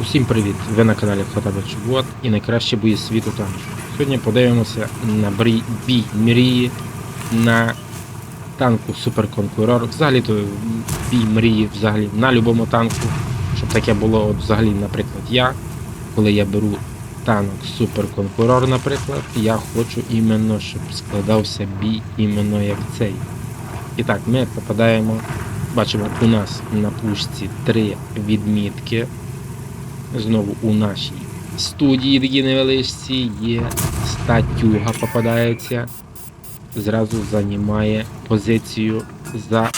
Усім привіт! Ви на каналі Чубот і найкращі бої світу танку. Сьогодні подивимося на бій мрії на танку Суперконкурор. Взагалі то бій мрії взагалі на будь-якому танку. Щоб таке було, от взагалі, наприклад, я, коли я беру танк Суперконкурор, наприклад, я хочу іменно, щоб складався бій іменно як цей. І так, ми попадаємо. Бачимо, у нас на пушці три відмітки. Знову у нашій студії такі невеличці є статюга попадається. Зразу займає позицію за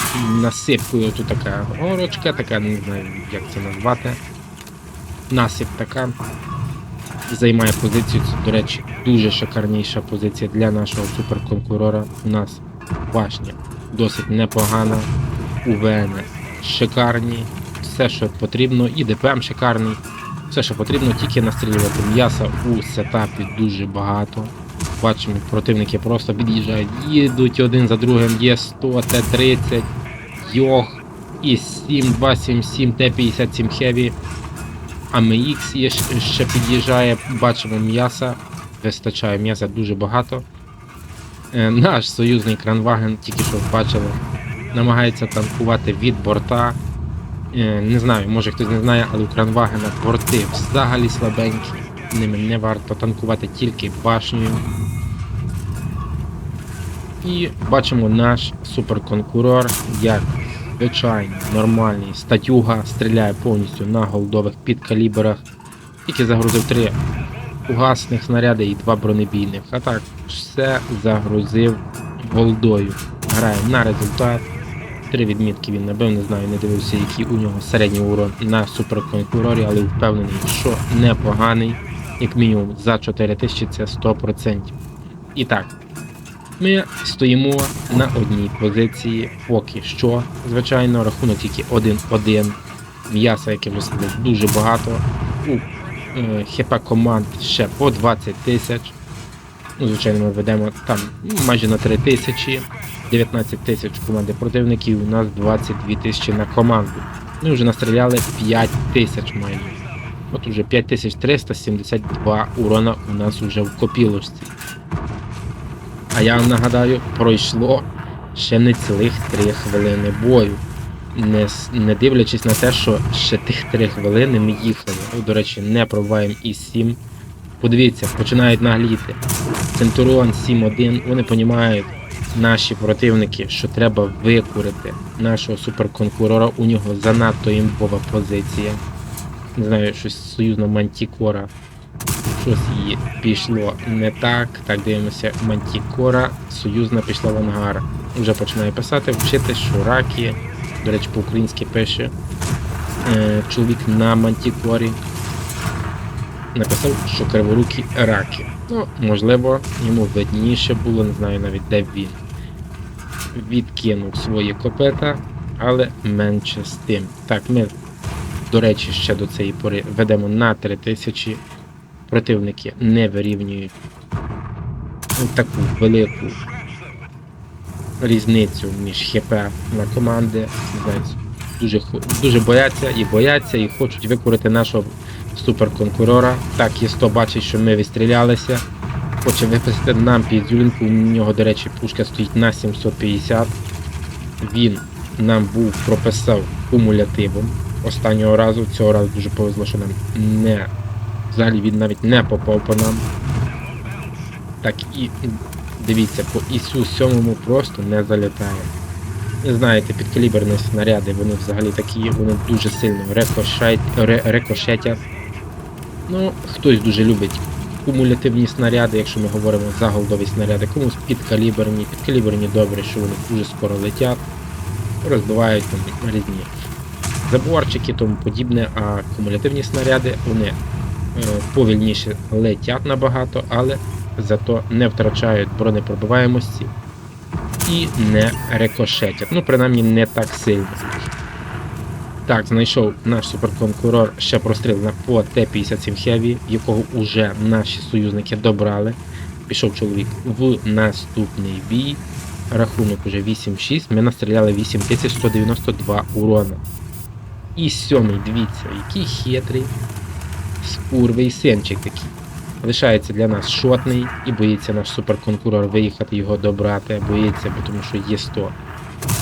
насипкою. Тут така горочка, така, не знаю, як це назвати. Насип така. Займає позицію. Це, до речі, дуже шикарніша позиція для нашого суперконкурора. У нас башня досить непогана. УВН шикарні, все, що потрібно, і ДПМ шикарний. Все, що потрібно, тільки настрілювати м'яса у сетапі дуже багато. Бачимо, противники просто під'їжджають, їдуть один за другим, є 100, Т-30, Йох і 7277 Т-57 Heavy. АМХ є ще під'їжджає, бачимо м'яса, вистачає м'яса дуже багато. Е, Наш союзний кранваген, тільки що бачили, намагається танкувати від борта. Е, Не знаю, може хтось не знає, але у кранвагена борти взагалі слабенькі. Ними не варто танкувати тільки башнею. І бачимо наш суперконкурор, як звичайний, нормальний статюга, стріляє повністю на голдових підкаліберах. Тільки загрузив три угасних снаряди і два бронебійних. А так, все загрузив голдою. Грає на результат. Три відмітки він набив, не знаю, не дивився, який у нього середній урон на суперконкурорі, але впевнений, що непоганий, як мінімум за 4000 це 100%. І так, ми стоїмо на одній позиції поки що. Звичайно, рахунок тільки 1-1. М'яса, яке вже сказав, дуже багато. У е, хп команд ще по 20 тисяч. Ну, звичайно, ми ведемо там майже на 3 тисячі. 19 тисяч команди противників, у нас 22 тисячі на команду. Ми вже настріляли 5 тисяч майже. От уже 5372 урона у нас вже в копілочці. А я вам нагадаю, пройшло ще не цілих 3 хвилини бою. Не, не дивлячись на те, що ще тих 3 хвилини ми їхали. О, До речі, не пробуваємо і 7. Подивіться, починають нагліти. Центурион 7-1, вони розуміють, наші противники, що треба викурити нашого суперконкурора. У нього занадто імбова позиція. Не знаю, щось союзна мантікора. Щось її пішло не так. Так дивимося, мантікора союзна пішла в ангар. Вже починає писати, вчити, що раки. До речі, по-українськи пише е, чоловік на мантікорі. Написав, що криворукі раки. Ну, можливо, йому видніше було, не знаю навіть де він. Відкинув свої копита, але менше з тим. Так, ми, до речі, ще до цієї пори ведемо на 3000. Противники не вирівнюють таку велику різницю між ХП на команди. Дуже, дуже бояться і бояться, і хочуть викурити нашого суперконкурора. Так, є 100 бачить, що ми відстрілялися. Хоче виписати нам підзюлінку. У нього, до речі, пушка стоїть на 750. Він нам був прописав кумулятивом останнього разу. Цього разу дуже повезло, що нам не. Взагалі він навіть не попав по нам. Так і дивіться, по ІСУ 7 просто не залітає. Не знаєте, підкаліберні снаряди, вони взагалі такі, вони дуже сильно рикошет, ре, рикошетять. Ну, хтось дуже любить кумулятивні снаряди, якщо ми говоримо за голдові снаряди, комусь підкаліберні. Підкаліберні добре, що вони дуже скоро летять, розбивають там різні заборчики, тому подібне, а кумулятивні снаряди вони е, повільніше летять набагато, але зато не втрачають бронепробиваємості і не рикошетять. Ну, принаймні, не так сильно. Так, знайшов наш суперконкурор ще простріл на по Т-57 Heavy, якого уже наші союзники добрали. Пішов чоловік в наступний бій. Рахунок уже 8-6. Ми настріляли 8192 урона. І сьомий, дивіться, який хитрий. Скурвий синчик такий. Лишається для нас шотний і боїться наш суперконкурор виїхати його добрати, боїться, бо тому що є 100.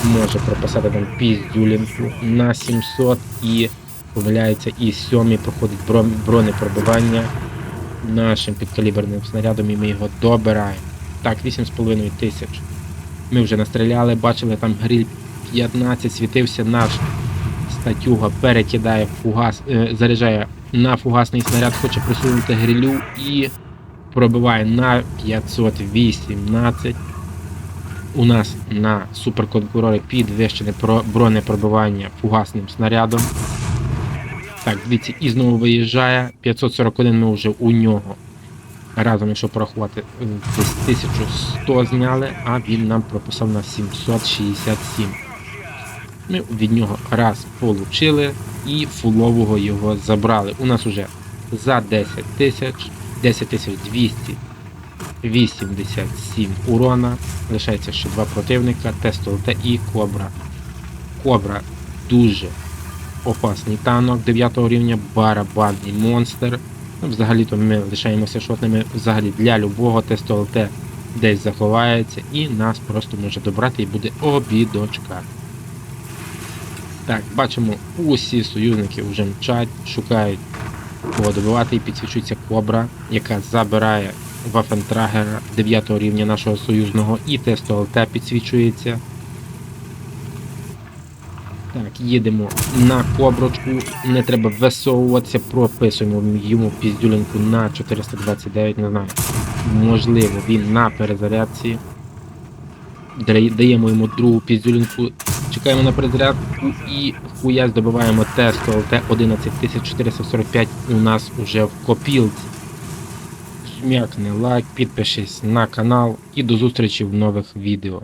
Може прописати там піздюлінку на 700 і помиляється, і сьомий проходить бронепробивання нашим підкаліберним снарядом, і ми його добираємо. Так, 8,5 тисяч. Ми вже настріляли, бачили, там гриль 15 світився наш статюга, перекидає фугас, е, заряджає на фугасний снаряд, хоче присунути грилю і пробиває на 518. У нас на суперконкурорі підвищене про- бронепробивання фугасним снарядом. Так, дивіться, і знову виїжджає. 541 ми вже у нього. Разом, якщо порахувати, десь 1100 зняли, а він нам прописав на 767. Ми від нього раз получили і фулового його забрали. У нас уже за 10 тисяч, 10 тисяч 287 урона. Лишається ще два противника, Тест-ЛТ і Кобра. Кобра дуже опасний танок 9 рівня, барабанний монстр. Ну, Взагалі-то ми лишаємося шотними взагалі для любого Тест-ЛТ десь заховається і нас просто може добрати і буде обідочка. Так, бачимо, усі союзники вже мчать, шукають кого добивати і підсвічується кобра, яка забирає Вафентрагера 9 рівня нашого союзного і тесту ЛТ підсвічується. Так, їдемо на коброчку, не треба висовуватися, прописуємо йому піздюлінку на 429, не знаю. Можливо, він на перезарядці. Даємо йому другу піздюлінку, чекаємо на перезарядку і хуясь добиваємо ЛТ 11445 у нас уже в копілці. Жмякни лайк, підпишись на канал і до зустрічі в нових відео.